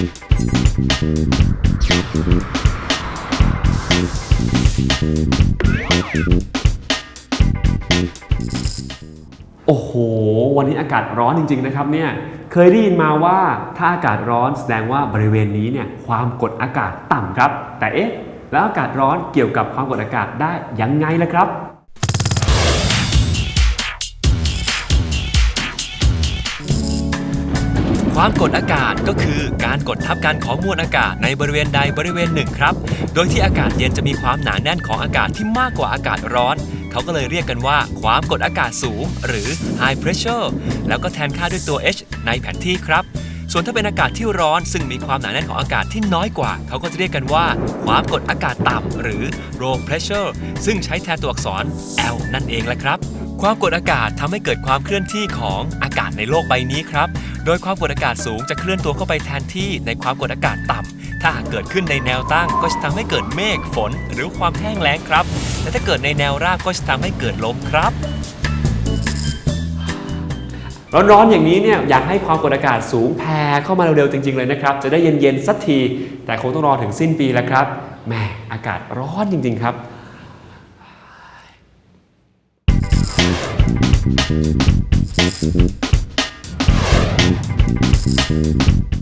โอ้โห วันนี้อากาศร้อนจริง ๆ นะครับเนี่ย เคยได้ยินมาว่าถ้าอากาศร้อนแสดงว่าบริเวณนี้เนี่ยความกดอากาศต่ำครับ แต่เอ๊ะ แล้วอากาศร้อนเกี่ยวกับความกดอากาศได้ยังไงล่ะครับ ความกดอากาศก็คือการกดทับกันของมวลอากาศในบริเวณใดบริเวณหนึ่งครับ โดยที่อากาศเย็นจะมีความหนาแน่นของอากาศที่มากกว่าอากาศร้อน เขาก็เลยเรียกกันว่า ความกดอากาศสูง หรือ high pressure แล้วก็แทนค่าด้วยตัว h ในแผนที่ครับ ส่วนถ้าเป็นอากาศที่ร้อน ซึ่งมีความหนาแน่นของอากาศที่น้อยกว่า เขาก็จะเรียกกันว่า ความกดอากาศต่ำหรือ low pressure ซึ่งใช้แทนตัวอักษร L นั่นเองแหละครับ ความกดอากาศทำให้เกิดความเคลื่อนที่ของอากาศในโลกใบนี้ครับ โดยความกดอากาศสูงจะเคลื่อนตัวเข้าไปแทนที่ในความกดอากาศต่ำถ้าหากเกิดขึ้นในแนวตั้งก็จะทำให้เกิดเมฆฝน หรือความแห้งแล้งครับแต่ถ้าเกิดในแนวราบก็จะทำให้เกิดลมครับ ร้อนๆอย่างนี้เนี่ยอยากให้ความกดอากาศสูงแผ่เข้ามาเร็วๆจริง ๆ เลยนะครับ จะได้เย็นๆสักที แต่คงต้องรอถึงสิ้นปีแล้วครับแหมอากาศร้อนจริง ๆ ครับ Thank